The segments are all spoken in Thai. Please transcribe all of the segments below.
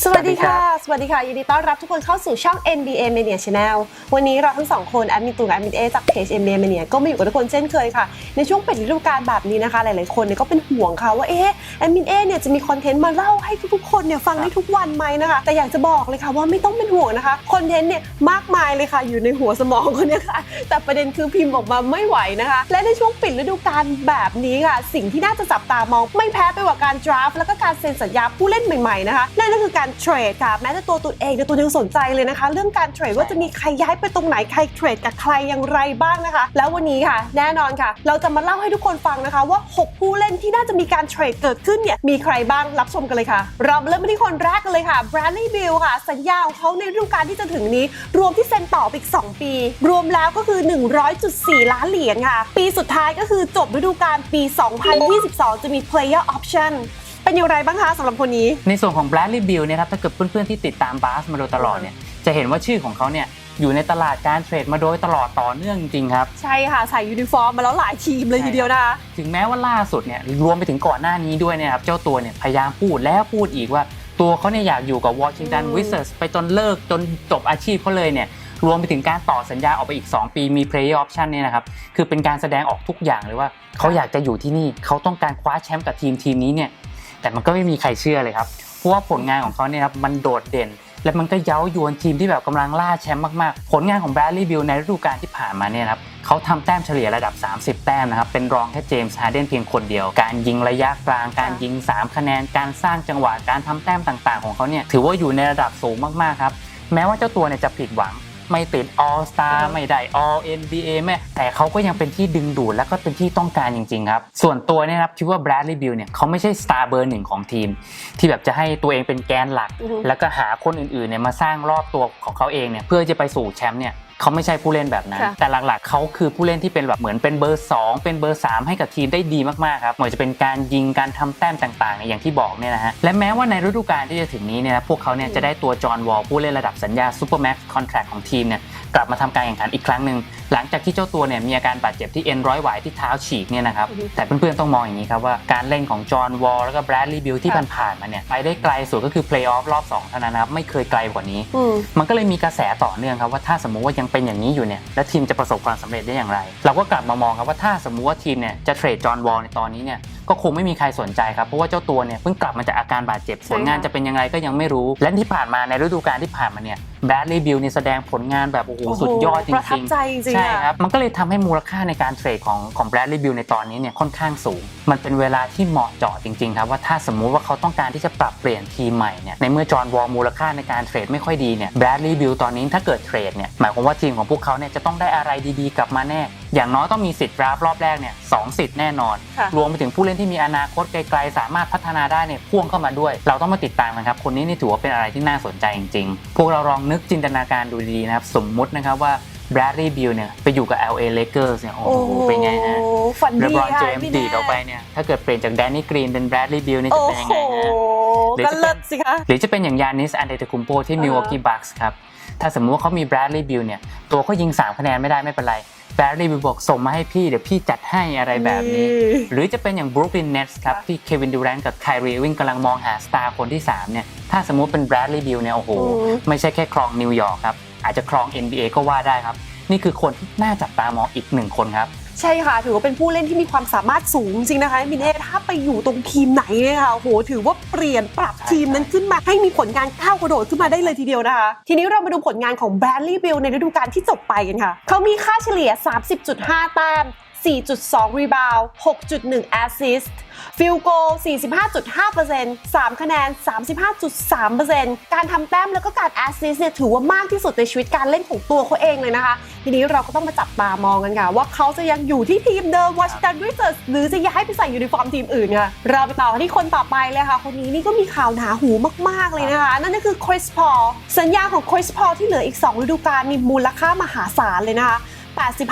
สวัสดีค่ะ สวัสดีค่ะ ยินดีต้อนรับทุกคนเข้าสู่ช่อง NBA Mania Channel วันนี้เราทั้งสองคนแอดมินตูนกับแอดมินเอจากเพจ NBA Mania ก็มาอยู่กับทุกคนเช่นเคยค่ะ ในช่วงปิดฤดูกาลแบบนี้นะคะ หลายๆคนเนี่ยก็เป็นห่วงค่ะว่าเอ๊ะแอดมินเอเนี่ยจะมีคอนเทนต์มาเล่าให้ทุกๆคนเนี่ยฟังได้ทุกวันไหมนะคะ แต่อยากจะบอกเลยค่ะว่าไม่ต้องเป็นห่วงนะคะคอนเทนต์เนี่ยมากมายเลยค่ะ อยู่ในหัวสมองคนเนี้ค่ะ แต่ประเด็นคือพิมพ์ออกมาไม่ไหวนะคะ และในช่วงปิดฤดูกาลแบบนี้ค่ะ สิ่งที่น่าจะจับตามองไม่แพ้ไปกว่าการดราฟต์แล้วก็การเซ็นสัญญาผู้เล่นใหม่ๆนะคะนั่นก็คือการการเทรดค่ะแม้แต่ตัวตัวเองเนี่ยตัวยังสนใจเลยนะคะ เรื่องการเทรดว่าจะมีใครย้ายไปตรงไหนใครเทรดกับใครอย่างไรบ้างนะคะ แล้ววันนี้ค่ะ แน่นอนค่ะ เราจะมาเล่าให้ทุกคนฟังนะคะว่า 6 ผู้เล่นที่น่าจะมีการเทรดเกิดขึ้นเนี่ยมีใครบ้างรับชมกันเลยค่ะ เราเริ่มไปที่คนแรกกันเลยค่ะ Bradley Bill ค่ะ สัญญาของเขาในฤดูกาลที่จะถึงนี้ รวมที่เซ็นต่ออีก 2 ปี รวมแล้วก็คือ 100.4 ล้านเหรียญค่ะ ปีสุดท้ายก็คือจบฤดูกาลปี 2022 จะมี player option เป็นอย่างไรบ้างคะสำหรับคนนี้ ในส่วนของ Bradley Bill เนี่ยครับถ้าเกิดเพื่อนๆที่ติดตามบาสมาโดยตลอดเนี่ยจะเห็นว่าชื่อของเขาเนี่ยอยู่ในตลาดการเทรดมาโดยตลอดต่อเนื่องจริงๆครับ ใช่ค่ะ ใส่ยูนิฟอร์มมาแล้วหลายทีมเลยทีเดียวนะคะ ถึงแม้ว่าล่าสุดเนี่ยรวมไปถึงก่อนหน้านี้ด้วยเนี่ยครับ เจ้าตัวเนี่ยพยายามพูดแล้วพูดอีกว่า ตัวเขาเนี่ยอยากอยู่กับวอชิงตันอืมวิ z เซอร์สไปจนเลิกจนจบอาชีพเขาเลยเนี่ยรวมไปถึงการต่อสัญญาออกไปอีก 2 ปีมี player option เนี่ยนะครับคือเป็นการแสดงออกทุกอย่างเลยว่าเขาอยากจะอยู่ที่นี่เขาต้องการคว้าแชมป์กับทีมทีมนี้เนี่ย แต่มันก็ไม่มีใครเชื่อเลยครับเพราะว่าผลงานของเขาเนี่ยครับมันโดดเด่น และมันก็เย้ายวนทีมที่แบบกำลังล่าแชมป์มากๆ ผลงานของแบรดลีย์บิลในฤดูกาลที่ผ่านมาเนี่ยครับเขาทำแต้มเฉลี่ยระดับ 30 แต้มนะครับ เป็นรองแค่เจมส์ฮาร์เดนเพียงคนเดียว การยิงระยะกลาง การยิง 3 คะแนน การสร้างจังหวะ การทำแต้มต่างๆ ของเขาเนี่ย ถือว่าอยู่ในระดับสูงมากๆครับ แม้ว่าเจ้าตัวเนี่ยจะผิดหวัง ไม่ติด All Star อืมไม่ได้ All NBA แม่แต่เขาก็ยังเป็นที่ดึงดูดและก็เป็นที่ต้องการจริงๆครับ ส่วนตัวเนี่ยนะครับคิดว่า Bradley Bill เนี่ยเขาไม่ใช่สตาร์เบอร์หนึ่งของทีม ที่แบบจะให้ตัวเองเป็นแกนหลักอือฮึแล้วก็หาคนอื่นๆเนี่ยมาสร้างรอบตัวของเขาเองเนี่ยเพื่อจะไปสู่แชมป์เนี่ย เขาไม่ใช่ผู้เล่นแบบนั้นค่ะแต่หลักๆเขาคือผู้เล่นที่เป็นแบบเหมือนเป็นเบอร์ 2 เป็นเบอร์ 3 ให้กับทีมได้ดีมากๆครับไม่ว่าจะเป็นการยิงการทำแต้มต่างๆเนี่ยอย่างที่บอกเนี่ยนะฮะและแม้ว่าในฤดูกาลที่จะถึงนี้เนี่ยนะพวกเขาเนี่ยจะได้ตัวจอห์นวอลผู้เล่นระดับสัญญาซูเปอร์แม็กซ์คอนแทรคของทีมเนี่ย กลับมาทำการแข่งขันอีกครั้งหนึ่งหลังจากที่เจ้าตัวเนี่ยมีอาการบาดเจ็บที่เอ็นร้อยหวายที่เท้าฉีกเนี่ยนะครับอือฮึแต่เพื่อนๆต้องมองอย่างนี้ครับว่าการเล่นของจอห์นวอลแล้วก็แบรดลีย์บิลที่ค่ะผ่านๆมาเนี่ยไปได้ไกลสุดก็คือเพลย์ออฟรอบ2เท่านั้นนะครับไม่เคยไกลกว่านี้อืมมันก็เลยมีกระแสต่อเนื่องครับว่าถ้าสมมุติว่ายังเป็นอย่างนี้อยู่เนี่ยแล้วทีมจะประสบความสำเร็จได้อย่างไร เราก็กลับมามองครับว่าถ้าสมมุติว่าทีมเนี่ยจะเทรดจอห์นวอลในตอนนี้เนี่ยก็คงไม่มีใครสนใจครับเพราะว่าเจ้าตัวเนี่ยเพิ่งกลับมาจากอาการบาดเจ็บใช่ผลงานค่ะจะเป็นยังไงก็ยังไม่รู้ และที่ผ่านมาในฤดูกาลที่ผ่านมาเนี่ย แบรดลีย์บิลเนี่ยแสดงผลงานแบบโอ้โหสุดยอดจประทับริงใจจริงๆใช่อะครับ มันก็เลยทำให้มูลค่าในการเทรดของของแบรดลีย์บิลในตอนนี้เนี่ยค่อนข้างสูง มันเป็นเวลาที่เหมาะเจาะจริงๆครับว่าถ้าสมมุติว่าเขาต้องการที่จะปรับเปลี่ยนทีมใหม่เนี่ยในเมื่อจอห์นวอลมูลค่าในการเทรดไม่ค่อยดีเนี่ยแบรดลีย์บิลตอนนี้ถ้าเกิดเทรดเนี่ยหมายความว่าทีมของพวกเขาเนี่ยจะต้องได้อะไรดีๆ กลับมาแน่ อย่างน้อยต้องมีสิทธิ์ดราฟต์รอบแรกเนี่ยสองสิทธิ์แน่นอน ค่ะ รวมไปถึงผู้เล่นที่มีอนาคตไกลๆ สามารถพัฒนาได้เนี่ยพ่วงเข้ามาด้วย เราต้องมาติดตามนะครับ คนนี้นี่ถือว่าเป็นอะไรที่น่าสนใจจริงๆ พวกเราลองนึกจินตนาการดูดีๆนะครับ สมมุตินะครับว่า Bradley Beal เนี่ยไปอยู่กับ LA Lakers เนี่ยโอ้โหเป็นไงฮะฝันเลดีบรอนค่ะเจมส์พี่ดีดออกไปเนี่ยถ้าเกิดเปลี่ยนจากแดนนี่กรีนเป็น Bradley Beal นี่จะโอ้เป็นยังโหไงฮะ หรือก็จะเป็นเลิศสิคะ หรือจะเป็นอย่างยานิสอันเดตคุมโปที่ Milwaukee Bucks ครับ ถ้าสมมติว่าเขามี Bradley Beal เนี่ย ตัวเขายิง 3 คะแนนไม่ได้ไม่เป็นไร Bradley Beal บอกส่งมาให้พี่เดี๋ยวพี่จัดให้อะไรแบบนี้ หรือจะเป็นอย่าง Brooklyn Nets ครับค่ะที่เควินดูแรนกับไครีวิงกำลังมองหาสตาร์คนที่ 3 เนี่ย ถ้าสมมุติเป็น Bradley Beal เนี่ยโอ้โหอืมไม่ใช่แค่ครองนิวยอร์กครับ อาจจะครอง NBA ก็ว่าได้ครับ นี่คือคนที่น่าจับตามองอีกหนึ่งคนครับ ใช่ค่ะ ถือว่าเป็นผู้เล่นที่มีความสามารถสูงจริงนะคะมินเน่ถ้าไปอยู่ตรงทีมไหนเนี่ยค่ะโหถือว่าเปลี่ยนปรับทีมนั้นขึ้นมาให้มีผลงานก้าวกระโดดขึ้นมาได้เลยทีเดียวนะคะ ทีนี้เรามาดูผลงานของแบรนลี่บิลในฤดูกาลที่จบไปกันค่ะ เขามีค่าเฉลี่ย 30.5 แต้ม 4.2 รีบาวด์6.1 แอสซิสต์ ฟิลโก45.5% 3 คะแนน 35.3%การทำแต้มแล้วก็การแอสซิสต์เนี่ยถือว่ามากที่สุดในชีวิตการเล่นของตัวเขาเองเลยนะคะ ทีนี้เราก็ต้องมาจับตามองกันค่ะ ว่าเขาจะยังอยู่ที่ทีมเดิมวอชิงตันวิเซอร์หรือจะย้ายไปใส่ยูนิฟอร์มทีมอื่นค่ะ เราไปต่อที่คนต่อไปเลยค่ะ คนนี้นี่ก็มีข่าวหนาหูมากๆเลยนะคะ นั่นก็คือคริสพอลสัญญาของคริสพอลที่เหลืออีก2ฤดูกาลมีมูลค่ามหาศาลเลยนะคะ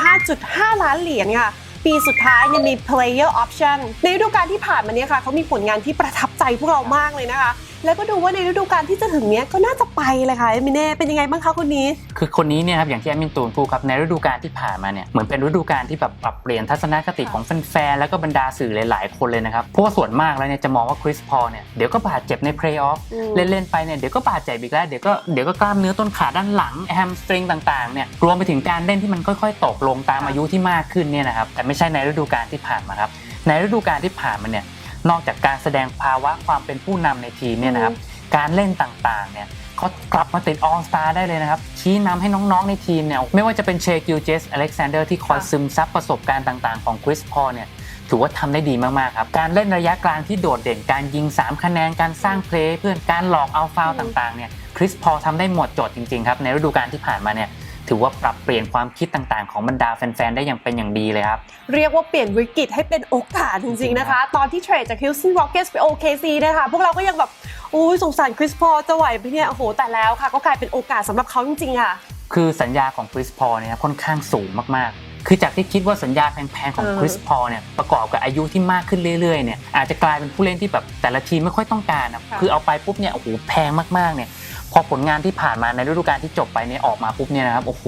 85.5 ล้านเหรียญค่ะ ปีสุดท้ายเนี่ยมี player option ในฤดูกาลที่ผ่านมาเนี่ยค่ะเขามีผลงานที่ประทับใจพวกเรามากเลยนะคะ แล้วก็ดูว่าในฤดูกาลที่จะถึงเนี้ยก็น่าจะไปเลยค่ะเอมิเน่เป็นยังไงบ้างคะคนนี้ คือคนนี้เนี่ยครับอย่างที่แอดมินตูนพูดครับในฤดูกาลที่ผ่านมาเนี่ยเหมือนเป็นฤดูกาลที่แบบปรับเปลี่ยนทัศนคติของแฟนๆแล้วก็บรรดาสื่อหลาย ๆ คนเลยนะครับเพราะว่าส่วนมากแล้วเนี่ยจะมองว่าคริสพอลเนี่ยเดี๋ยวก็บาดเจ็บในเพลย์ออฟอืมเล่นๆไปเนี่ยเดี๋ยวก็บาดเจ็บอีกแล้วเดี๋ยวก็เดี๋ยวก็กล้ามเนื้อต้นขาด้านหลังแฮมสตริงต่างๆเนี่ยรวมไปถึงการเล่นที่มันค่อย ๆ ตกลงตามอายุที่มากขึ้นเนี่ยนะครับแต่ไม่ใช่ในฤดูกาลที่ผ่านมาครับในฤดูกาลที่ผ่านมาเนี่ย นอกจากการแสดงภาวะความเป็นผู้นำในทีมเนี่ยนะครับการเล่นต่างๆเนี่ยเขากลับมาติดออ s สตาได้เลยนะครับ ชี้นำให้น้องๆในทีมเนี่ยไม่ว่าจะเป็นเชกิลเจสอเล็กซานเดอร์ที่คอยค่ะซึมซับประสบการณ์ต่างๆของคริสพอลเนี่ยถือว่าทำได้ดีมาก ๆ ครับ การเล่นระยะกลางที่โดดเด่นการยิง 3 คะแนน การสร้างเพลย์เพื่อนการหลอกเอาฟาวล์ต่าง ๆ เนี่ยคริสพอลทำได้หมดจดจริง ๆ ครับ ในฤดูกาลที่ผ่านมาเนี่ย ถือว่าปรับเปลี่ยนความคิดต่างๆ ของบรรดาแฟนๆ ได้อย่างเป็นอย่างดีเลยครับ เรียกว่าเปลี่ยนวิกฤตให้เป็นโอกาสจริงๆนะคะ ตอนที่เทรดจาก Houston Rockets ไป OKC นะคะ พวกเราก็ยังแบบอุ้ยสงสารคริสพอลจะไหวไหมเนี่ยโอ้โหแต่แล้วค่ะ ก็กลายเป็นโอกาสสำหรับเขาจริงๆค่ะ คือสัญญาของคริสพอลเนี่ยค่อนข้างสูงมากๆ คือจากที่คิดว่าสัญญาแพงๆของเออคริสพอลเนี่ยประกอบกับอายุที่มากขึ้นเรื่อยๆเนี่ยอาจจะกลายเป็นผู้เล่นที่แบบแต่ละทีมไม่ค่อยต้องการอะคือเอาไปปุ๊บเนี่ยโอ้โหแพงมากๆเนี่ยพอผลงานที่ผ่านมาในฤดูกาลที่จบไปเนี่ยออกมาปุ๊บเนี่ยนะครับโอ้โห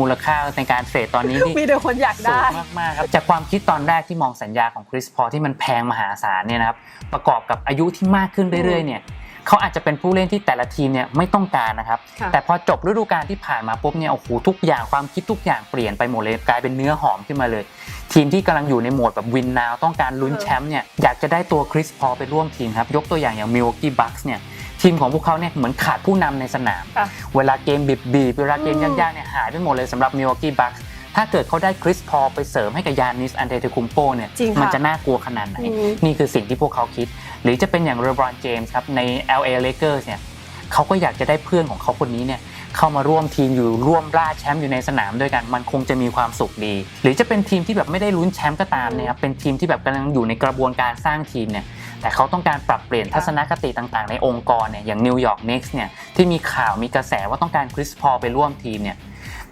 มูลค่าในการเทรดตอนนี้ที่มีแต่คนอยากสูได้งมากๆครับจากความคิดตอนแรกที่มองสัญญาของคริสพอลที่มันแพงมหาศาลเนี่ยนะครับประกอบกับอายุที่มากขึ้นเรื่อยๆเนี่ย เขาอาจจะเป็นผู้เล่นที่แต่ละทีมเนี่ยไม่ต้องการนะครับค่ะแต่พอจบฤดูกาลที่ผ่านมาปุ๊บเนี่ยโอ้โหทุกอย่างความคิดทุกอย่างเปลี่ยนไปหมดเลยกลายเป็นเนื้อหอมขึ้นมาเลย ทีมที่กำลังอยู่ในโหมดแบบวินนาวต้องการลุ้นเออแชมป์เนี่ยอยากจะได้ตัวคริสพอลไปร่วมทีมครับยกตัวอย่างอย่างมิลวอกกี้บัคส์เนี่ยทีมของพวกเขาเนี่ยเหมือนขาดผู้นำในสนามค่ะเวลาเกมบีบบีบๆเวลาเกมอืมยากๆเนี่ยหายไปหมดเลยสำหรับมิลวอกกี้บัคส์ ถ้าเกิดเขาได้คริสพอลไปเสริมให้กับยานิสอันเดเตคุมโปเนี่ยจริงค่ะมันจะน่ากลัวขนาดไหน อืม นี่คือสิ่งที่พวกเขาคิด หรือจะเป็นอย่างเรบรอนเจมส์ครับใน LA Lakers เนี่ยเขาก็อยากจะได้เพื่อนของเขาคนนี้เนี่ยเข้ามาร่วมทีมอยู่ร่วมล่าแชมป์อยู่ในสนามด้วยกันมันคงจะมีความสุขดี หรือจะเป็นทีมที่แบบไม่ได้ลุ้นแชมป์ก็ตามเนะครับเป็นทีมที่แบบกำลังอยู่ในกระบวนการสร้างทีมเนี่ย แต่เขาต้องการปรับเปลี่ยนทัศนคติต่างๆ ในองค์กรเนี่ยอย่างนิวยอร์กเน็กซ์เนี่ยที่มีข่าวมีกระแสว่าต้องการคริสพอลไปร่วมทีมเนี่ย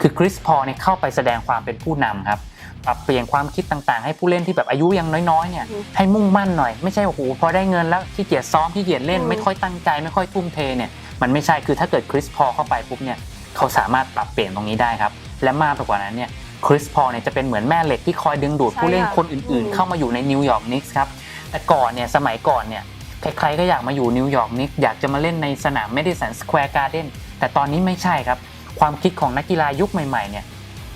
คือคริสพอลเนี่ยเข้าไปแสดงความเป็นผู้นำครับปรับเปลี่ยนความคิดต่างๆ ให้ผู้เล่นที่แบบอายุยังน้อยๆเนี่ยอืมให้มุ่งมั่นหน่อยไม่ใช่โอ้โหพอได้เงินแล้วขี้เกียจซ้อมขี้เกียจเล่นอืมไม่ค่อยตั้งใจไม่ค่อยทุ่มเทเนี่ยมันไม่ใช่คือถ้าเกิดคริสพอลเข้าไปปุ๊บเนี่ยเขาสามารถปรับเปลี่ยนตรงนี้ได้ครับและมากไปกว่านั้นเนี่ยคริสพอลเนี่ยจะเป็นเหมือนแม่เหล็กที่คอยดึงดูดใช่ผู้เล่นค่ะคนอื่นอืมๆเข้ามาอยู่ในนิวยอร์กนิกส์ครับแต่ก่อนเนี่ยสมัยก่อนเนี่ยใครๆก็อยากมาอยู่นิวยอร์กนิกส์อยากจะมาเล่นในสนามเมดิสันสแควร์การ์เดนแต่ตอนนี้ไม่ใช่ครับ ความคิดของนักกีฬายุคใหม่ๆเนี่ย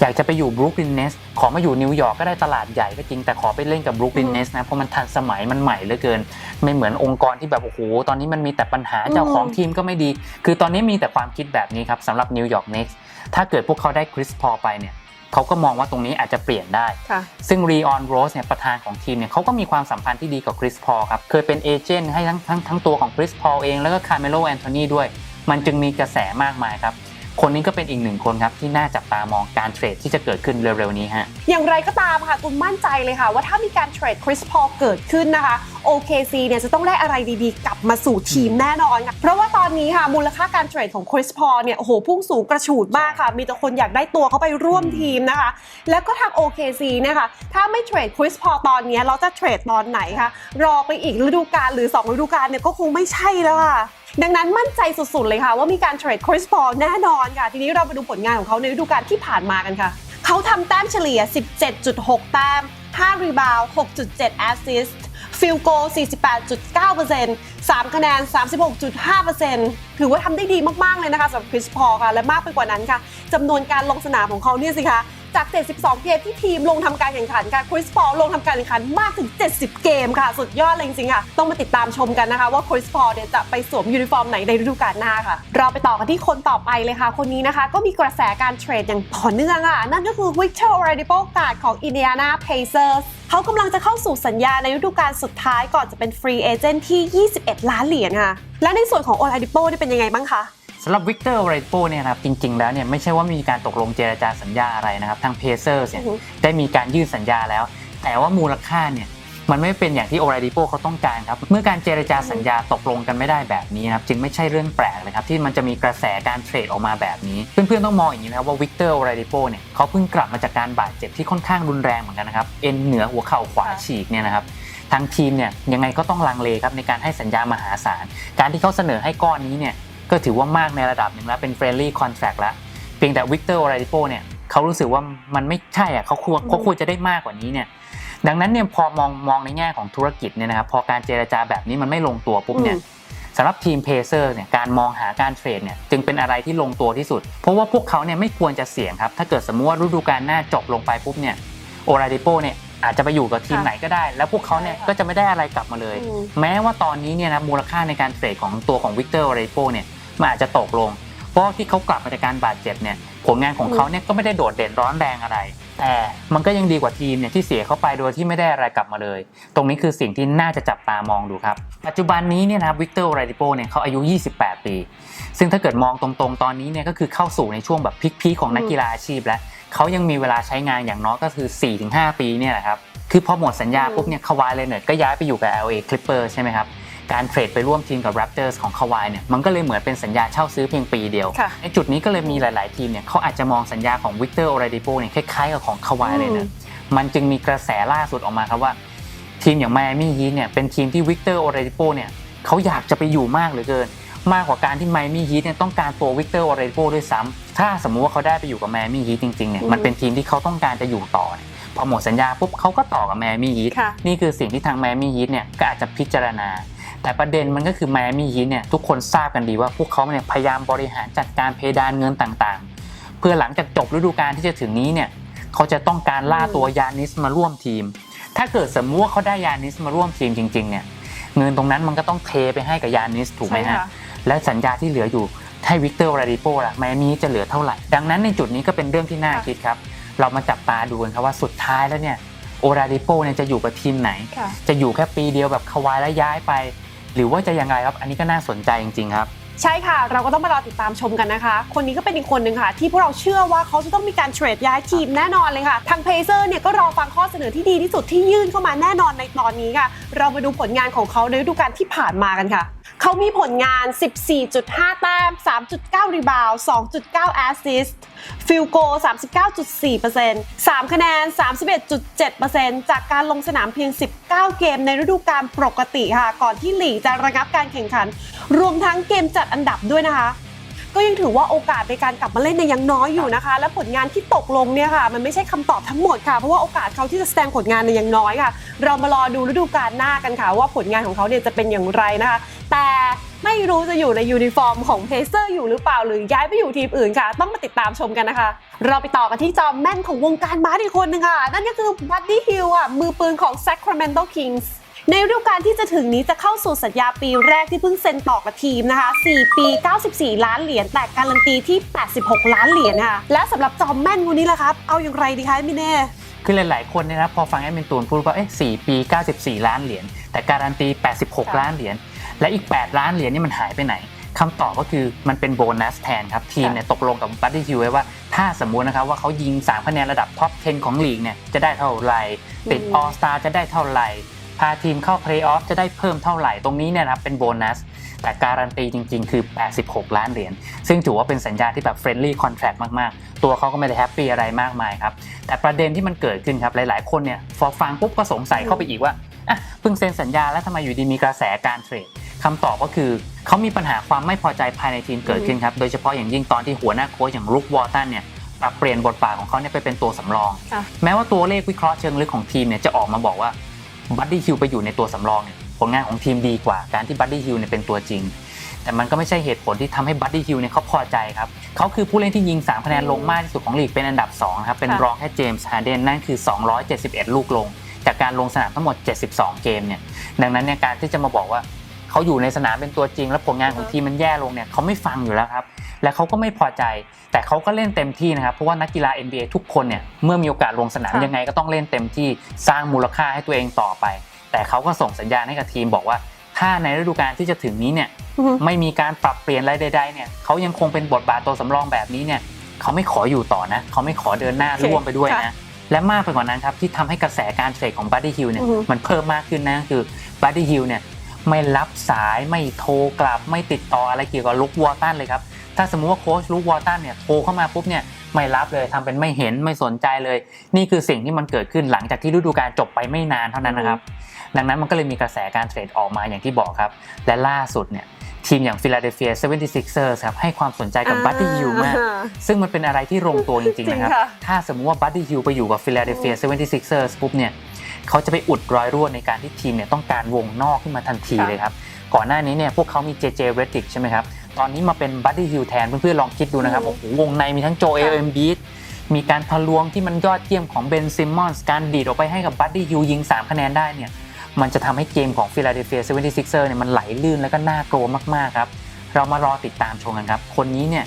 อยากจะไปอยู่บรูคลินเนสขอมาอยู่นิวยอร์กก็ได้ตลาดใหญ่ก็จริงแต่ขอไปเล่นกับบรูคลินเนสนะเพราะมันทันสมัยมันใหม่เหลือเกิน ไม่เหมือนองค์กรที่แบบโอ้โหตอนนี้มันมีแต่ปัญหาเจ้าของทีมก็ไม่ดี คือตอนนี้มีแต่ความคิดแบบนี้ครับสำหรับนิวยอร์กเน็กซ์ถ้าเกิดพวกเขาได้คริสพอลไปเนี่ยเขาก็มองว่าตรงนี้อาจจะเปลี่ยนได้ค่ะซึ่งรีออนโรสเนี่ยประธานของทีมเนี่ยเขาก็มีความสัมพันธ์ที่ดีกับคริสพอลครับ เคยเป็นเอเจนต์ให้ทั้งทั้งทั้งตัวของคริสพอลเอง แล้วก็คาร์เมโลแอนโทนีด้วย มันจึงมีกระแสมากมายครับ คนนี้ก็เป็นอีกหนึ่งคนครับที่น่าจับตามองการเทรดที่จะเกิดขึ้นเร็วๆนี้ฮะ อย่างไรก็ตามค่ะคุณมั่นใจเลยค่ะ ว่าถ้ามีการเทรดคริสพอลเกิดขึ้นนะคะ OKC เนี่ยจะต้องได้อะไรดีๆ กลับมาสู่ทีมแน่นอนค่ะเพราะว่าตอนนี้ค่ะมูลค่าการเทรดของคริสพอลเนี่ยโอ้โหพุ่งสูงกระฉูดมากค่ะ มีแต่คนอยากได้ตัวเขาไปร่วมทีมนะคะ แล้วก็ทาง OKC เนี่ยค่ะถ้าไม่เทรดคริสพอลตอนเนี้ยเราจะเทรดตอนไหนคะรอไปอีกฤดูกาลหรือ2ฤดูกาลเนี่ยก็คงไม่ใช่แล้วค่ะ ดังนั้นมั่นใจสุดๆเลยค่ะ ว่ามีการเทรดคริสพอลแน่นอนค่ะ ทีนี้เราไปดูผลงานของเขาในฤดูกาลที่ผ่านมากันค่ะ เขาทำแต้มเฉลี่ย 17.6 แต้ม 5 รีบาว 6.7 แอสซิสต์ฟิลโก 48.9% 3 คะแนน 36.5%ถือว่าทำได้ดีมากๆเลยนะคะสำหรับคริสพอค่ะ และมากไปกว่านั้นค่ะจำนวนการลงสนามของเขาเนี่ยสิคะ จาก 72 เกมที่ทีมลงทำการแข่งขันค่ะคริสพอลลงทำการแข่งขันมากถึง 70 เกมค่ะ สุดยอดเลยจริงๆค่ะ ต้องมาติดตามชมกันนะคะ ว่าคริสพอลเนี่ยจะไปสวมยูนิฟอร์มไหนในฤดูกาลหน้าค่ะ เราไปต่อกันที่คนต่อไปเลยค่ะ คนนี้นะคะ ก็มีกระแสการเทรดอย่างต่อเนื่องค่ะนั่นก็คือวิกเตอร์โอเรดิโปกาดของอินเดียนาเพเซอร์สเขากำลังจะเข้าสู่สัญญาในฤดูกาลสุดท้ายก่อนจะเป็นฟรีเอเจนต์ที่ 21 ล้านเหรียญค่ะและในส่วนของโอเรดิโปนี่เป็นยังไงบ้างคะ สำหรับวิกเตอร์โอเรโปเนี่ยนะครับจริงๆแล้วเนี่ยไม่ใช่ว่ามีการตกลงเจรจาสัญญาอะไรนะครับทางเพเซอร์เนี่ยอือฮึได้มีการยื่นสัญญาแล้ว แต่ว่ามูลค่าเนี่ยมันไม่เป็นอย่างที่โอเรดิโปเขาต้องการครับ เมื่อการเจรจาสัญญาตกลงกันไม่ได้แบบนี้นะครับจึงไม่ใช่เรื่องแปลกเลยครับที่มันจะมีกระแสการเทรดออกมาแบบนี้ เพื่อนๆต้องมองอย่างนี้นะครับว่าวิกเตอร์โอเรดิโปเนี่ยเขาเพิ่งกลับมาจากการบาดเจ็บที่ค่อนข้างรุนแรงเหมือนกันนะครับเอ็นเหนือหัวเข่าขวาฉีกเนี่ยนะครับทางทีมเนี่ยยังไงก็ต้องลังเลครับในการให้สัญญามหาศาลการที่เขาเสนอให้ก้อนนี้เนี่ย ก็ถือว่ามากในระดับหนึ่งแล้วเป็น friendly contract แล้วเพียงแต่วิกเตอร์โอราดิโปเนี่ยเขารู้สึกว่ามันไม่ใช่อะเขาควรอืมเขาควรจะได้มากกว่านี้เนี่ยดังนั้นเนี่ยพอมองมองในแง่ของธุรกิจเนี่ยนะครับพอการเจรจาแบบนี้มันไม่ลงตัวปุ๊บเนี่ยอืมสำหรับทีมเพเซอร์เนี่ยการมองหาการเทรดเนี่ยจึงเป็นอะไรที่ลงตัวที่สุด เพราะว่าพวกเขาเนี่ยไม่ควรจะเสี่ยงครับ ถ้าเกิดสมมติว่าฤดูกาลหน้าจบลงไปปุ๊บเนี่ยโอราดิโปเนี่ยอาจจะไปอยู่กับทีมค่ะไหนก็ได้ แล้วพวกเขาเนี่ยใช่ค่ะก็จะไม่ได้อะไรกลับมาเลยอืมแม้ว่าตอนนี้เนี่ยนะมูลค่าในการเทรดของตัวของวิกเตอร์โอราดิโปเนี่ย มันอาจจะตกลง เพราะที่เขากลับมาจากการบาดเจ็บเนี่ยผลงานของเขาเนี่ยก็ไม่ได้โดดเด่นร้อนแรงอะไร แต่มันก็ยังดีกว่าทีมเนี่ยที่เสียเข้าไปโดยที่ไม่ได้อะไรกลับมาเลย ตรงนี้คือสิ่งที่น่าจะจับตามองดูครับ ปัจจุบันนี้เนี่ยนะครับวิกเตอร์โอไรดิโปเนี่ยเขาอายุ 28 ปี ซึ่งถ้าเกิดมองตรงๆ ตอนนี้เนี่ยก็คือเข้าสู่ในช่วงแบบพีคๆของนักกีฬาอาชีพแล้วเขายังมีเวลาใช้งานอย่างน้อยก็คือ 4-5 ปีเนี่ยแหละครับคือพอหมดสัญญาอืมปุ๊บเนี่ยคาวายเลเนอร์ก็ย้ายไปอยู่กับ LA Clippers ใช่ไหมครับ การเทรดไปร่วมทีมกับ Raptors ของคาวายเนี่ยมันก็เลยเหมือนเป็นสัญญาเช่าซื้อเพียงปีเดียว ค่ะในจุดนี้ก็เลยมีหลาย ๆ ทีมเนี่ยเขาอาจจะมองสัญญาของวิกเตอร์โอไรดิโปเนี่ยคล้าย ๆ กับของคาวายเลยอืนะมมันจึงมีกระแสล่าสุดออกมาครับว่า ทีมอย่างไมอามี่ฮีทเนี่ยเป็นทีมที่วิกเตอร์โอไรดิโปเนี่ยเขาอยากจะไปอยู่มากเหลือเกิน มากกว่าการที่ไมอามี่ฮีทเนี่ยต้องการตัววิกเตอร์โอไรดิโปด้วยซ้ำถ้าสมมุติว่าเขาได้ไปอยู่กับไมอามี่ฮีทจริง ๆ เนี่ยอืม มันเป็นทีมที่เขาต้องการจะอยู่ต่อเนี่ยพอหมดสัญญาปุ๊บเขาก็ต่อกับไมอามี่ฮีท ค่ะ นี่คือสิ่งที่ทางไมอามี่ฮีทเนี่ยก็อาจจะพิจารณา แต่ประเด็นมันก็คือไมอามี่ฮีทเนี่ยทุกคนทราบกันดีว่าพวกเขาเนี่ยพยายามบริหารจัดการเพดานเงินต่างๆ เพื่อหลังจากจบฤดูกาลที่จะถึงนี้เนี่ยเขาจะต้องการล่าตัวยานิสมาร่วมทีม ถ้าเกิดสมมติว่าเขาได้ยานิสมาร่วมทีมจริงๆเนี่ยเงินตรงนั้นมันก็ต้องเทไปให้กับยานิสถูกไหมใช่ฮะค่ะและสัญญาที่เหลืออยู่ให้วิกเตอร์โอราดิโปล่ะไมอามี่จะเหลือเท่าไหร่ ดังนั้นในจุดนี้ก็เป็นเรื่องที่น่าค่ะคิดครับ เรามาจับตาดูกันครับว่าสุดท้ายแล้วเนี่ยโอราดิโปเนี่ยจะอยู่กับทีมไหนค่ะจะอยู่แค่ปีเดียวแบบคาวายแล้วย้ายไป หรือว่าจะยังไงครับ อันนี้ก็น่าสนใจจริงๆครับ ใช่ค่ะ เราก็ต้องมารอติดตามชมกันนะคะ คนนี้ก็เป็นอีกคนหนึ่งค่ะ ที่พวกเราเชื่อว่าเขาจะต้องมีการเทรดย้ายทีมแน่นอนเลยค่ะ ทางเพเซอร์เนี่ยก็รอฟังข้อเสนอที่ดีที่สุดที่ยื่นเข้ามาแน่นอนในตอนนี้ค่ะ เรามาดูผลงานของเขาในฤดูกาลที่ผ่านมากันค่ะ เขามีผลงาน 14.5 แต้ม 3.9 รีบาว 2.9 แอสซิสต์ฟิลโก 39.4% 3 คะแนน 31.7%จากการลงสนามเพียง 19 เกมในฤดูกาลปกติค่ะ ก่อนที่หลีกจะระงับการแข่งขัน รวมทั้งเกมจัดอันดับด้วยนะคะ ก็ยังถือว่าโอกาสในการกลับมาเล่นเนี่ยยังน้อยอยู่นะคะ และผลงานที่ตกลงเนี่ยค่ะมันไม่ใช่คำตอบทั้งหมดค่ะ เพราะว่าโอกาสเขาที่จะแสดงผลงานเนี่ยยังน้อยค่ะ เรามารอดูฤดูกาลหน้ากันค่ะ ว่าผลงานของเขาเนี่ยจะเป็นอย่างไรนะคะ แต่ไม่รู้จะอยู่ในยูนิฟอร์มของเพเซอร์อยู่หรือเปล่า หรือย้ายไปอยู่ทีมอื่นค่ะ ต้องมาติดตามชมกันนะคะ เราไปต่อกันที่จอมแม่นของวงการบาสอีกคนหนึงค่ะ นั่นก็คือบัดดี้ฮิลอะมือปืนของ Sacramento Kings ในฤดูกาลที่จะถึงนี้จะเข้าสู่สัญญาปีแรกที่เพิ่งเซ็นต่อกับทีมนะคะ 4 ปี 94 ล้านเหรียญ แต่การันตีที่ 86 ล้านเหรียญค่ะ และสำหรับจอมแม่นคนนี้ล่ะครับ เอาอย่างไรดีคะมิเน่คือหลาย ๆ คนเนี่ยนะพอฟังแอดมินตูนพูดว่าเอ๊ะ4ปี 94 ล้านเหรียญ แต่การันตี 86ค่ะล้านเหรียญ และอีก 8 ล้านเหรียญนี่มันหายไปไหนคำตอบก็คือมันเป็นโบนัสแทนครับ ทีมเนี่ยตกลงกับบัตตี้ฮิวไว้ว่า ถ้าสมมุตินะครับว่าเขายิง 3 คะแนนระดับท็อป 10 ของลีกเนี่ยจะได้เท่าไหร่ติดอืมออสตาจะได้เท่าไหร่ พาทีมเข้าเพลย์ออฟจะได้เพิ่มเท่าไหร่ตรงนี้เนี่ยนะครับเป็นโบนัส แต่การันตีจริงๆ คือ 86 ล้านเหรียญซึ่งถือว่าเป็นสัญญาที่แบบเฟรนลี่คอนแท c t มากๆ ตัวเขาก็ไม่ได้แฮปปี้อะไรมากมายครับ แต่ประเด็นที่มันเกิดขึ้นครับ หลายๆ คนเนี่ยพอฟังปุ๊บก็สงสัยเข้าไปอีกว่าอะเพิ่งเซ็นสัญญาแล้วทำไมอยู่ดีมีกระแสการเทรดคำตอบก็คือเขามีปัญหาความไม่พอใจภายในทีมเกิดขึ้นครับโดยเฉพาะอย่างยิ่งตอนที่หัวหน้าโค้ชอย่างลุควอตันเนี่ยปรับเปลี่ยนบทบาทของเขาเนี่ยไปเป็นตัวสำรองค่ะแม้ว่าตัวเลขวิเคราะห์เชิงลึกของทีมเนี่ยจะออกมาบอกว่า บัตตี้ฮิลไปอยู่ในตัวสำรองเนี่ยผลงานของทีมดีกว่า การที่บัตตี้ฮิลเนี่ยเป็นตัวจริง แต่มันก็ไม่ใช่เหตุผลที่ทำให้บัตตี้ฮิลเนี่ยเขาพอใจครับเขาคือผู้เล่นที่ยิง 3 คะแนนลงมากที่สุดของลีกเป็นอันดับ2นะครับเป็นค่ะรองแค่เจมส์ฮาร์เดนนั่นคือ 271 ลูกลง จากการลงสนามทั้งหมด 72 เกมเนี่ยดังนั้นเนี่ยการที่จะมาบอกว่าเขาอยู่ในสนามเป็นตัวจริง และผลงานของทีมมันแย่ลงเนี่ยเขาไม่ฟังอยู่แล้วครับ และเขาก็ไม่พอใจ แต่เขาก็เล่นเต็มที่นะครับ เพราะว่านักกีฬา NBA ทุกคนเนี่ย เมื่อมีโอกาสลงสนามค่ะยังไงก็ต้องเล่นเต็มที่สร้างมูลค่าให้ตัวเองต่อไป แต่เขาก็ส่งสัญญาณให้กับทีมบอกว่า ถ้าในฤดูกาลที่จะถึงนี้เนี่ยอือฮึไม่มีการปรับเปลี่ยนอะไรใดๆเนี่ยเขายังคงเป็นบทบาทตัวสำรองแบบนี้เนี่ยเขาไม่ขออยู่ต่อนะเขาไม่ขอเดินหน้าโอเคร่วมไปด้วยค่ะนะและมากไปกว่านั้นครับที่ทำให้กระแสการเทรดของบัตตี้ฮิลเนี่ยอือฮึมันเพิ่มมากขึ้นนะคือบัตตี้ฮิลเนี่ยไม่รับสายไม่โทรกลับไม่ติดต่ออะไรเกี่ยวกับลุควอตันเลยครับ ถ้าสมมุติว่าโค้ชลุควอตันเนี่ยโทรเข้ามาปุ๊บเนี่ยไม่รับเลยทำเป็นไม่เห็นไม่สนใจเลย นี่คือสิ่งที่มันเกิดขึ้นหลังจากที่ฤดูกาลจบไปไม่นานเท่านั้นนะครับ ดังนั้นมันก็เลยมีกระแสการเทรดออกมาอย่างที่บอกครับ และล่าสุดเนี่ยทีมอย่าง Philadelphia 76ers ครับให้ความสนใจกับบัตตี้ฮิลมาก ซึ่งมันเป็นอะไรที่ลงตัวจริงๆนะครับจริงค่ะถ้าสมมติว่าบัตตี้ฮิลไปอยู่กับ Philadelphia 76ers ปุ๊บเนี่ยเขาจะไปอุดรอยรั่วในการที่ทีมเนี่ยต้องการวงนอกขึ้นมาทันทีเลยครับ ก่อนหน้านี้เนี่ยพวกเขามี JJ Redick ใช่ไหมครับ ตอนนี้มาเป็นบัตตี้ฮิลแทนเพื่อนๆลองคิดดูนะครับอืมโอ้โหวงในมีทั้งโจเอลเอ็มบีมีการทะลวงที่มันยอดเยี่ยมของเบนซิมมอนส์การดีดออกไปให้กับบัตตี้ฮิลยิง 3 คะแนนได้เนี่ยมันจะทำให้เกมของ Philadelphia 76ers เนี่ยมันไหลลื่นแล้วก็น่ากลัวมากๆครับ เรามารอติดตามชมกันครับ คนนี้เนี่ย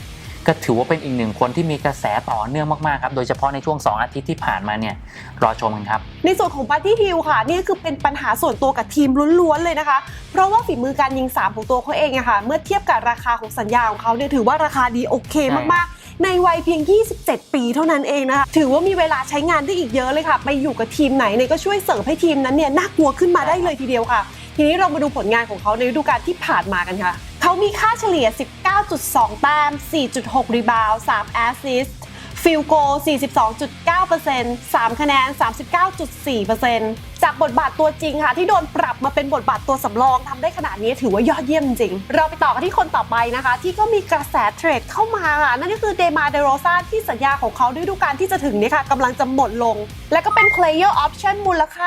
ก็ถือว่าเป็นอีกหนึ่งคนที่มีกระแสต่อเนื่องมากๆครับ โดยเฉพาะในช่วง 2 อาทิตย์ที่ผ่านมาเนี่ยรอชมกันครับ ในส่วนของบัตตี้ฮิลค่ะ นี่คือเป็นปัญหาส่วนตัวกับทีมล้วนๆเลยนะคะ เพราะว่าฝีมือการยิง 3 ของตัวเขาเองอะค่ะเมื่อเทียบกับราคาของสัญญาของเขาเนี่ยถือว่าราคาดีโอเคมากๆในวัยเพียง 27 ปีเท่านั้นเองนะคะ ถือว่ามีเวลาใช้งานได้อีกเยอะเลยค่ะ ไปอยู่กับทีมไหนเนี่ยก็ช่วยเสริมให้ทีมนั้นเนี่ยน่ากลัวขึ้นมาได้เลยทีเดียวค่ะ ทีนี้เรามาดูผลงานของเขาในฤดูกาลที่ผ่านมากันค่ะ เขามีค่าเฉลี่ย 19.2 แต้ม 4.6 รีบาว 3 แอสซิสต์ ฟิลโก 42.9% 3 คะแนน 39.4%จากบทบาทตัวจริงค่ะ ที่โดนปรับมาเป็นบทบาทตัวสำรองทำได้ขนาดนี้ถือว่ายอดเยี่ยมจริง เราไปต่อกันที่คนต่อไปนะคะ ที่ก็มีกระแสเทรดเข้ามาค่ะ นั่นก็คือเดมาเดโรซาที่สัญญาของเขาด้วยฤดูกาลที่จะถึงนี้ค่ะกำลังจะหมดลง และก็เป็น player option มูลค่า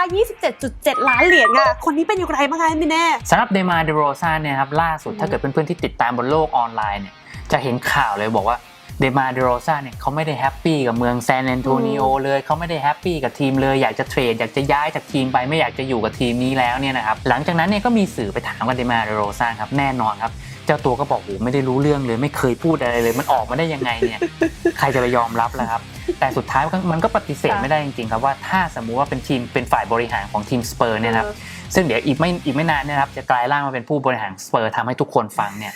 27.7 ล้านเหรียญค่ะคนนี้เป็นอย่างไรบ้างคะไม่แน่สำหรับเดมาเดโรซาเนี่ยครับล่าสุดถ้าเกิดเพื่อนๆที่ติดตามบนโลกออนไลน์เนี่ยจะเห็นข่าวเลยบอกว่า เดมาเดโรซาเนี่ยเขาไม่ได้แฮปปี้กับเมืองแซนแอนโทนิโอเลยเขาไม่ได้แฮปปี้กับทีมเลยอยากจะเทรดอยากจะย้ายจากทีมไปไม่อยากจะอยู่กับทีมนี้แล้วเนี่ยนะครับหลังจากนั้นเนี่ยก็มีสื่อไปถามกับเดมาเดโรซาครับแน่นอนครับเจ้าตัวก็บอกโอ้ไม่ได้รู้เรื่องเลยไม่เคยพูดอะไรเลย มันออกมาได้ยังไงเนี่ยใครจะไปยอมรับล่ะครับ แต่สุดท้ายมันก็มันก็ปฏิเสธค่ะไม่ได้จริงๆครับว่าถ้าสมมุติว่าเป็นทีมเป็นฝ่ายบริหารของทีมสเปอร์เนี่ยนะครับซึ่งเดี๋ยวอีกไม่อีกไม่นานเนี่ยนะครับจะกลายร่างมาเป็นผู้บริหารสเปอร์ทำให้ทุกคนฟังเนี่ย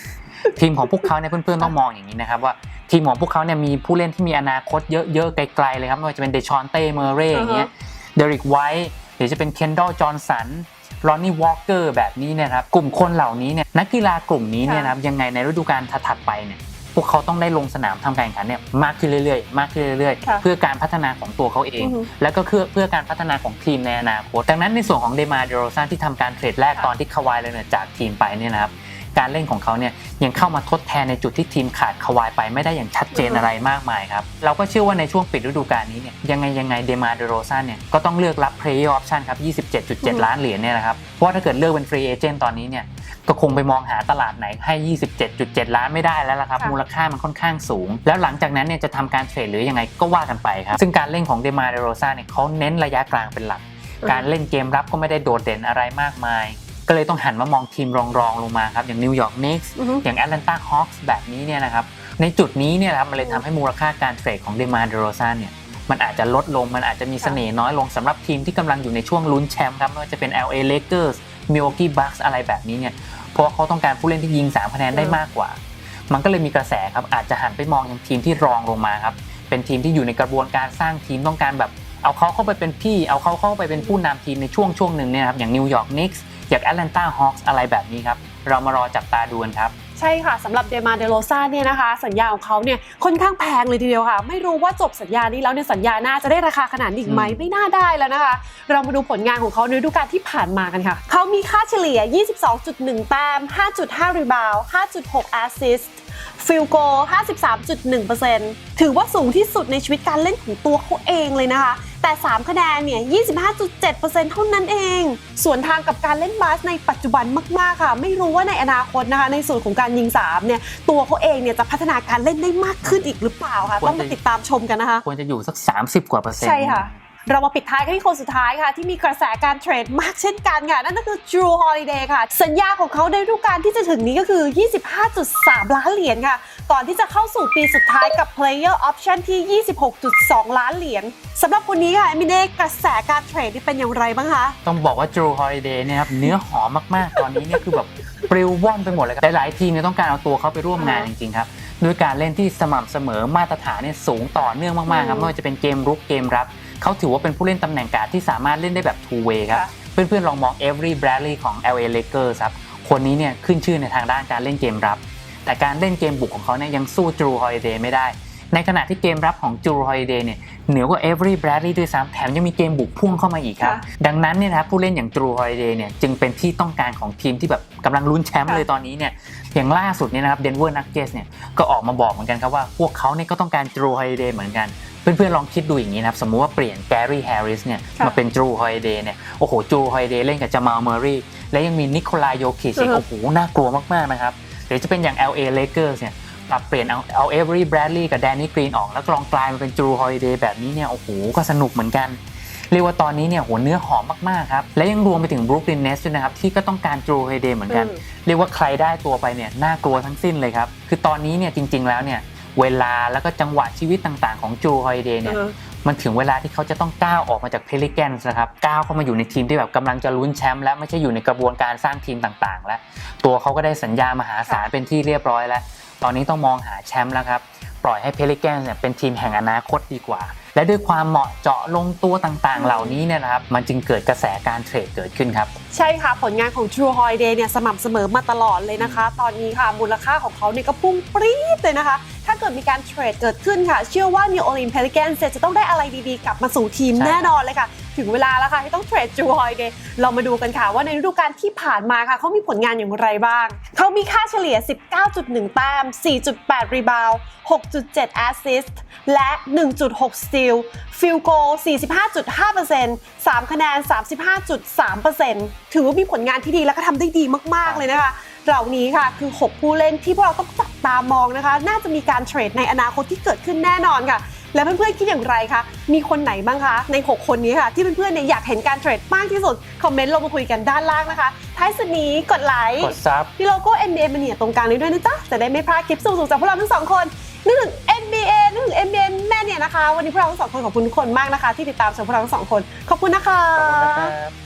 ทีมของพวกเขาเนี่ยเพื่อนๆต้องมองอย่างนี้นะครับว่าทีมของพวกเขาเนี่ยมีผู้เล่นที่มีอนาคตเยอะๆไกลๆเลยครับไม่ว่าจะเป็นเดชอนเต้เมอร์เรย์อย่างเงี้ยเดริกไวท์หรือจะเป็นเคนดอลจอห์นสันรอนนี่วอลเกอร์แบบนี้เนยนะครับกลุ่มคนเหล่านี้เนี่ยนักกีฬากลุ่มนี้เนี่ยนะครับยังไงในฤดูกาลถัดๆไปเนี่ยพวกเขาต้องได้ลงสนามทำการแข่งขันเนี่ยมากขึ้นเรื่อยๆ มากขึ้นเรื่อยค่ะๆเพื่อการพัฒนาของตัวเขาเองอือฮึแล้วก็เพื่อเพื่อการพัฒนาของทีมในอนาคตดังนั้นในส่วนของเดมาเดโรซานที่ทำการเทรดแรกค่ะตอนที่คาวายเลเนอร์จากทีมไปเนี่ยนะครับ การเล่นของเขาเนี่ยยังเข้ามาทดแทนในจุดที่ทีมขาดคาวายไปไม่ได้อย่างชัดเจนอะไรมากมายครับ เราก็เชื่อว่าในช่วงปิดฤดูกาลนี้เนี่ยยังไงยังไงเดมาเดโรซานเนี่ยก็ต้องเลือกรับ Player Option ครับ 27.7 ล้านเหรียญเนี่ยนะครับ เพราะว่าถ้าเกิดเลือกเป็น Free Agent ตอนนี้เนี่ยก็คงไปมองหาตลาดไหนให้ 27.7 ล้านไม่ได้แล้วละครับค่ะมูลค่ามันค่อนข้างสูง แล้วหลังจากนั้นเนี่ยจะทำการเทรดหรือยังไงก็ว่ากันไปครับ ซึ่งการเล่นของเดมาเดโรซานเนี่ยเขาเน้นระยะกลางเป็นหลัก การเล่นเกมรับก็ไม่ได้โดดเด่นอะไรมากมาย ก็เลยต้องหันมามองทีมรองๆลงมาครับอย่างนิวยอร์กนิกส์อือฮึอย่างแอตแลนตาฮอคส์แบบนี้เนี่ยนะครับในจุดนี้เนี่ยนะครับมันเลยทำให้มูลค่าการเทรดของเดมาเดโรซานเนี่ยมันอาจจะลดลงมันอาจจะมีเสน่ห์น้อยลงสำหรับทีมที่กำลังอยู่ในช่วงลุ้นแชมป์ครับไม่ว่าจะเป็น LA Lakers Milwaukee Bucks อะไรแบบนี้เนี่ยเพราะว่าเขาต้องการผู้เล่นที่ยิง3คะแนนได้มากกว่า มันก็เลยมีกระแสครับอาจจะหันไปมองยังทีมที่รองลงมาครับเป็นทีมที่อยู่ในกระบวนการสร้างทีมต้องการแบบเอาเขาเข้าไปเป็นพี่ เอาเขาเข้าไปเป็นผู้นำทีมในช่วงช่วงหนึ่งเนี่ยนะครับอย่างนิวยอร์กนิกส์ อย่างแอตแลนตาฮอคส์อะไรแบบนี้ครับ เรามารอจับตาดูกันครับ ใช่ค่ะสำหรับเดมาเดโรซาเนี่ยนะคะ สัญญาของเขาเนี่ยค่อนข้างแพงเลยทีเดียวค่ะ ไม่รู้ว่าจบสัญญานี้แล้วเนี่ยสัญญาหน้าจะได้ราคาขนาดนี้อีกไหมอืมไม่น่าได้แล้วนะคะ เรามาดูผลงานของเขาในฤดูกาลที่ผ่านมากันค่ะ เขามีค่าเฉลี่ย 22.1 แต้ม 5.5 รีบาวด์5.6 แอสซิสต์ฟิลโก 53.1%ถือว่าสูงที่สุดในชีวิตการเล่นของตัวเขาเองเลยนะคะ แต่ 3 คะแนนเนี่ย 25.7%เท่านั้นเอง ส่วนทางกับการเล่นบาสในปัจจุบันมาก ๆ ค่ะ ไม่รู้ว่าในอนาคตนะคะ ในส่วนของการยิง 3 เนี่ย ตัวเขาเองเนี่ยจะพัฒนาการเล่นได้มากขึ้นอีกหรือเปล่าคะควรจะต้องมาติดตามชมกันนะคะ ควรจะอยู่สัก 30 กว่าเปอร์เซ็นต์ใช่ค่ะ เรามาปิดท้ายกันที่คนสุดท้ายค่ะ ที่มีกระแสการเทรดมากเช่นกันค่ะ นั่นก็คือ Drew Holiday ค่ะ สัญญาของเขาในฤดูกาลที่จะถึงนี้ก็คือ 25.3 ล้านเหรียญค่ะ ก่อนที่จะเข้าสู่ปีสุดท้ายกับ Player Option ที่ 26.2 ล้านเหรียญสำหรับคนนี้ค่ะมิเน่กระแสการเทรดนี่เป็นอย่างไรบ้างคะต้องบอกว่า Drew Holiday เนี่ยครับเนื้อหอมมากๆ ตอนนี้เนี่ยคือแบบปลิวว่อนไปหมดเลยครับหลายๆทีมเนี่ยต้องการเอาตัวเขาไปร่วมงานจริงๆครับด้วยการเล่นที่สม่ำเสมอมาตรฐานเนี่ยสูงต่อเนื่องมากๆครับอืมไม่ว่าจะเป็นเกมรุกเกมรับ เขาถือว่าเป็นผู้เล่นตำแหน่งการดที่สามารถเล่นได้แบบ two way ครับ ค่ะ เพื่อนๆ ลองมอง Every Bradley ของ LA Lakers ครับ คนนี้เนี่ยขึ้นชื่อในทางด้านการเล่นเกมรับ แต่การเล่นเกมบุกของเขาเนี่ยยังสู้ Drew Holiday ไม่ได้ ในขณะที่เกมรับของจูฮอยเดย์เนี่ยเหนือกว่าเอเวอรี่แบรดลีย์ด้วยซ้ำแถมยังมีเกมบุกพุ่งเข้ามาอีกครับค่ะดังนั้นเนี่ยนะครับผู้เล่นอย่างจูฮอยเดย์เนี่ยจึงเป็นที่ต้องการของทีมที่แบบกำลังลุ้นแชมป์ค่ะเลยตอนนี้เนี่ยอย่างล่าสุดเนี่ยนะครับเดนเวอร์นักเกสเนี่ยก็ออกมาบอกเหมือนกันครับว่าพวกเขาเนี่ยก็ต้องการจูฮอยเดย์เหมือนกัน เพื่อนๆลองคิดดูอย่างนี้นะครับ สมมุติว่าเปลี่ยนแกรี่แฮร์ริสเนี่ยค่ะมาเป็นจูฮอยเดย์เนี่ยโอ้โหจูฮอยเดย์เล่นกับจามาลเมอรี่ และยังมีนิโคลายโยคิชอีกอือฮะโอ้โหน่ากลัวมากๆนะครับหรือจะเป็นอย่าง LA Lakers เนี่ยปรับเปลี่ยนเอาเอาเอเวอรี่แบรดลีย์กับแดนนี่กรีนออก แล้วลองกลายมาเป็นจูฮอยเดย์แบบนี้เนี่ยโอ้โหก็สนุกเหมือนกันเรียกว่าตอนนี้เนี่ยโหเนื้อหอมมากๆครับ และยังรวมไปถึงบรูคลินเนสด้วยนะครับ ที่ก็ต้องการจูฮอยเดย์เหมือนกันอืมเรียกว่าใครได้ตัวไปเนี่ยน่ากลัวทั้งสิ้นเลยครับ คือตอนนี้เนี่ยจริง ๆแล้วเนี่ย เวลาแล้วก็จังหวะชีวิตต่างๆ ของจูฮอยเดย์เนี่ยเออมันถึงเวลาที่เขาจะต้องก้าวออกมาจากเพลิแกนส์นะครับก้าวเข้ามาอยู่ในทีมที่แบบกำลังจะลุ้นแชมป์และไม่ใช่อยู่ในกระบวนการสร้างทีมต่างๆ แล้ว ตัวเขาก็ได้สัญญามหาศาลเป็นที่เรียบร้อยแล้ว ตอนนี้ต้องมองหาแชมป์แล้วครับปล่อยให้เพลิแกนส์เนี่ยเป็นทีมแห่งอนาคตดีกว่า และด้วยความเหมาะเจาะลงตัวต่างๆ เหล่านี้เนี่ยนะครับ มันจึงเกิดกระแสการเทรดเกิดขึ้นครับ ใช่ค่ะ ผลงานของ True Holiday เนี่ยสม่ำเสมอมาตลอดเลยนะคะ ตอนนี้ค่ะ มูลค่าของเขาเนี่ยก็พุ่งปรี๊ดเลยนะคะ ถ้าเกิดมีการเทรดเกิดขึ้นค่ะ เชื่อว่า New Orleans Pelicans จะต้องได้อะไรดีๆ กลับมาสู่ทีมใช่แน่นอนเลยค่ะ ถึงเวลาแล้วค่ะ ที่ต้องเทรด True Holiday เรามาดูกันค่ะ ว่าในฤดูกาลที่ผ่านมาค่ะเขามีผลงานอย่างไรบ้าง เขามีค่าเฉลี่ย 19.1 แต้ม 4.8 รีบาวด์6.7 แอสซิสต์และ 1.6 สตีลฟิลโก45.5% 3 คะแนน 35.3% ถือว่ามีผลงานที่ดีและก็ทำได้ดีมากๆเลยนะคะ เหล่านี้ค่ะคือ 6 ผู้เล่นที่พวกเราต้องจับตามองนะคะ น่าจะมีการเทรดในอนาคตที่เกิดขึ้นแน่นอนค่ะ และเพื่อนๆคิดอย่างไรคะ มีคนไหนบ้างคะ ใน 6 คนนี้ค่ะ ที่เพื่อนๆเนี่ยอยากเห็นการเทรดมากที่สุด คอมเมนต์ลงมาคุยกันด้านล่างนะคะ ท้ายสุดนี้กดไลค์ กดซับที่โลโก้ NBA มาเนี่ยตรงกลางนี้ด้วยนะจ๊ะ จะได้ไม่พลาดคลิปสูงๆจากพวกเราทั้งสองคนนึกถึง NBA นึกถึง NBA แม่เนี่ยนะคะ วันนี้พวกเราทั้งสองคนขอบคุณทุกคนมากนะคะ ที่ติดตามชมพวกเราทั้งสองคน ขอบคุณนะคะขอบคุณนะครับ